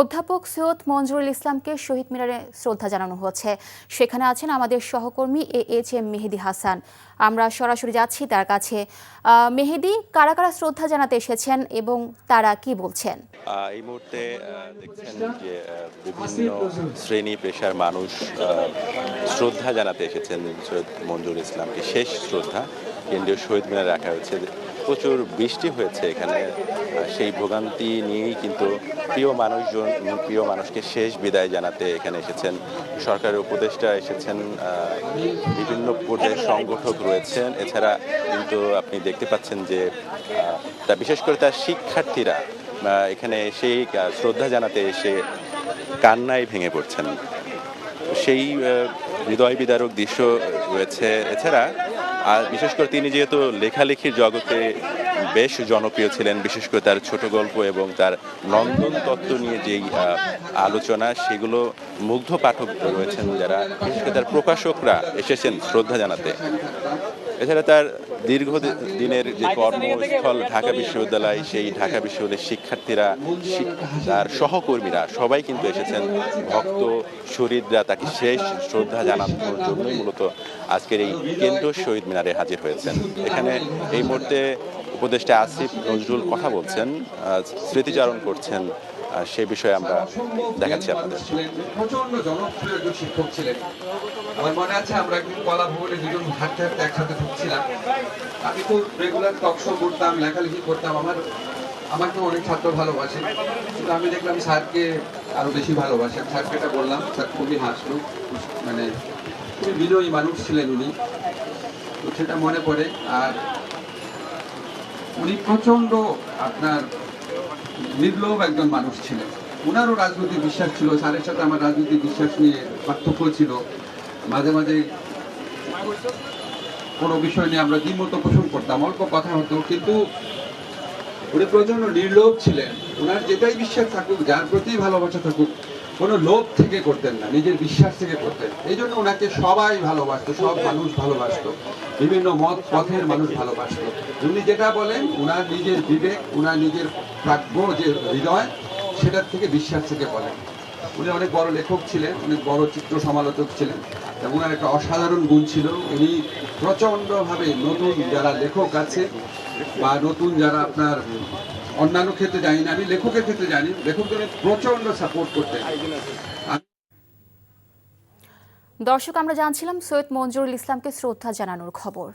অধ্যাপক সৈয়দ মঞ্জুরুল ইসলামকে শহীদ মিনারে শ্রদ্ধা জানানো হচ্ছে। সেখানে আছেন আমাদের সহকর্মী A H M Mehedi Hasan. আমরা সরাসরি যাচ্ছি তার কাছে। মেহেদি, কারা কারা শ্রদ্ধা জানাতে এসেছেন এবং তারা কি বলছেন? এই মুহূর্তে দেখছেন যে বিভিন্ন শ্রেণি পেশার মানুষ শ্রদ্ধা জানাতে এসেছেন সৈয়দ মঞ্জুর ইসলামকে। শেষ শ্রদ্ধা কেন্দ্রীয় শহীদ মিনারে রাখা হয়েছে। প্রচুর বৃষ্টি হয়েছে এখানে। সেই ভোগান্তি নিয়েই কিন্তু প্রিয় মানুষজন, প্রিয় মানুষকে শেষ বিদায় জানাতে এখানে এসেছেন। সরকারের উপদেষ্টা এসেছেন বিভিন্ন পর্যায়ের সংগঠক রয়েছেন। এছাড়া কিন্তু আপনি দেখতে পাচ্ছেন যে তা বিশেষ করে তার শিক্ষার্থীরা এখানে সেই শ্রদ্ধা জানাতে এসে কান্নায় ভেঙে পড়ছেন। সেই হৃদয় বিদারক দৃশ্য রয়েছে। এছাড়া আর বিশেষ করে তিনি যেহেতু লেখালেখির জগতে বেশ জনপ্রিয় ছিলেন, বিশেষ করে তার ছোট গল্প এবং তার নন্দন তত্ত্ব নিয়ে যেই আলোচনা, সেগুলো মুগ্ধ পাঠক রয়েছেন যারা, বিশেষ করে তার প্রকাশকরা এসেছেন শ্রদ্ধা জানাতে। এছাড়া তার দীর্ঘ দিনের যে কর্মস্থল ঢাকা বিশ্ববিদ্যালয়, সেই ঢাকা বিশ্ববিদ্যালয়ের শিক্ষার্থীরা তার সহকর্মীরা সবাই কিন্তু এসেছেন। ভক্ত শরীররা তাকে শেষ শ্রদ্ধা জানানোর জন্যই মূলত আজকের এই কেন্দ্র শহীদ মিনারে হাজির হয়েছেন। এখানে এই মুহূর্তে উপদেষ্টা আসিফ নজরুল কথা বলছেন স্মৃতিচারণ করছেন সে বিষয়ে আমরা দেখাচ্ছি আপনাদের। প্রচণ্ড জনপ্রিয় একজন শিক্ষক ছিলেন। আমার মনে আছে আমরা একদিন কলা ভবনে দুজন হাঁটতে হাঁটতে একসাথে ঢুকছিলাম। আমি তো রেগুলার টক শো করতাম, লেখালেখি করতাম। আমার আমাকে অনেক ছাত্র ভালোবাসে। কিন্তু আমি দেখলাম স্যারকে আরও বেশি ভালোবাসে। আমি স্যারকে এটা বললাম, স্যার, খুবই হাসলো। মানে খুবই বিনয়ী মানুষ ছিলেন উনি। তো সেটা মনে পড়ে। আর উনি প্রচণ্ড আপনার নির্লোভ একজন মানুষ ছিলেন। ওনারও রাজনৈতিক বিশ্বাস ছিল, স্যারের সাথে আমার রাজনৈতিক বিশ্বাস নিয়ে পার্থক্য ছিল। মাঝে মাঝে কোনো বিষয় নিয়ে আমরা দ্বিমত পোষণ করতাম, অল্প কথা হতো। কিন্তু উনি প্রচণ্ড নির্লোভ ছিলেন। ওনার যেটাই বিশ্বাস থাকুক, যার প্রতি ভালোবাসা থাকুক, কোনো লোভ থেকে করতেন না, নিজের বিশ্বাস থেকে করতেন। এই জন্য ওনাকে সবাই ভালোবাসতো, সব মানুষ ভালোবাসতো, বিভিন্ন মত, পথের মানুষ ভালোবাসতো। উনি যেটা বলেন ওনার নিজের বিবেক ওনার নিজের প্রাজ্ঞ যে হৃদয়, সেটার থেকে বিশ্বাস থেকে বলেন। উনি অনেক বড় লেখক ছিলেন, অনেক বড় চিত্র সমালোচক ছিলেন, এবং ওনার একটা অসাধারণ গুণ ছিল। উনি প্রচণ্ডভাবে নতুন যারা লেখক আছে বা নতুন যারা আপনার অন্যান্য ক্ষেত্রে জানি না, আমি লেখকের ক্ষেত্রে জানি, লেখকদের প্রচণ্ড সাপোর্ট করতে দর্শক, আমরা জানছিলাম সৈয়দ মঞ্জুরুল ইসলামকে শ্রদ্ধা জানানোর খবর।